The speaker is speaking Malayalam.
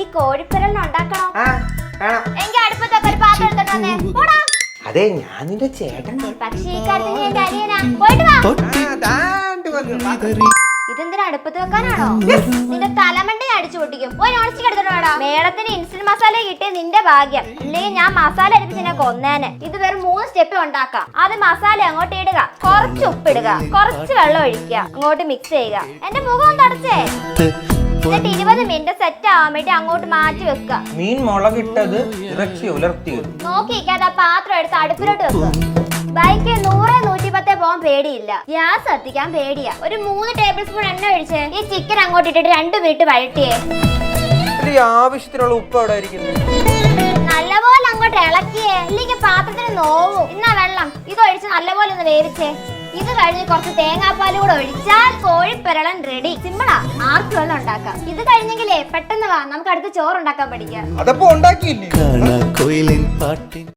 ഈ കോഴിപ്പിരലിന് ഉണ്ടാക്കണോ? ആ വേണം എങ്കിൽ അടുപ്പത്തൊക്കെ ഒരു പാത്രം എടുത്തിട്ട് വന്നേ. പോടാ. അതെ ഞാൻ നിന്റെ ചേട്ടൻ. പക്ഷേ ഈ കാര്യത്തിൽ ഞാൻ പോയിട്ട് വാ. ഇതെന്തിനാ അടുപ്പത്ത് വെക്കാനാണോ? നിന്റെ തലമണ്ടയെ അടിച്ചു പൊട്ടിക്കും. പോയി നോൺ സ്റ്റിക്ക് മേഡത്തിന് ഇൻസ്റ്റന്റ് മസാല കിട്ടിയ നിന്റെ ഭാഗ്യം. അല്ലെങ്കിൽ ഞാൻ മസാല അരിപ്പിച്ച് നിന്നെ കൊന്നേനെ. ഇത് വെറും മൂന്ന് സ്റ്റെപ്പ് ഉണ്ടാക്കാം. അത് മസാല അങ്ങോട്ട് ഇടുക. കുറച്ച് ഉപ്പിടുക. കുറച്ച് വെള്ളം ഒഴിക്കുക. അങ്ങോട്ട് മിക്സ് ചെയ്യുക. എന്റെ മുഖം തടച്ചേ. എന്നിട്ട് ഇരുപത് മിനിറ്റ് സെറ്റ് ആവാൻ വേണ്ടി അങ്ങോട്ട് മാറ്റി വെക്കുക. മീൻ മുളകിട്ടത് ഇറച്ചി ഉലർത്തിയത് നോക്കിക്കാതെ ആ പാത്രം എടുത്ത് അടുപ്പിലോട്ട് വെക്കുക. ബൈക്ക് നൂറ് നൂറ്റി പത്തേ പോകാൻ പേടിയില്ല. ഗ്യാസ് കത്തിക്കാൻ പേടിയാ. ഒരു മൂന്ന് ടേബിൾ സ്പൂൺ എണ്ണ ഒഴിച്ച് ഈ ചിക്കൻ അങ്ങോട്ട് ഇട്ടിട്ട് രണ്ട് മിനിറ്റ് വഴട്ടിയേ ഇതിൽ ആവശ്യത്തിനുള്ള ഉപ്പ് അവിടെ നല്ലപോലെ അങ്ങോട്ട് ഇളക്കിയേ. ഇല്ലെങ്കിൽ പാത്രത്തിന് നോവും. ഇന്നാ വെള്ളം. ഇത് ഒഴിച്ച് നല്ലപോലെ ഒന്ന് വേവിച്ചേ. ഇത് കഴിഞ്ഞ് കുറച്ച് തേങ്ങാപ്പാൽ കൂടെ ഒഴിച്ചാൽ കോഴിപ്പെരളം റെഡി സിമ്പിളാ ആർക്കും എല്ലാം ഉണ്ടാക്കാം. ഇത് കഴിഞ്ഞെങ്കിലേ പെട്ടെന്ന് വാ നമുക്ക് അടുത്ത് ചോറുണ്ടാക്കാൻ പഠിക്കാം. അതപ്പോ ഉണ്ടാക്കിയില്ലേ? കാണാ കോയിലിൻ പാട്ടിൻ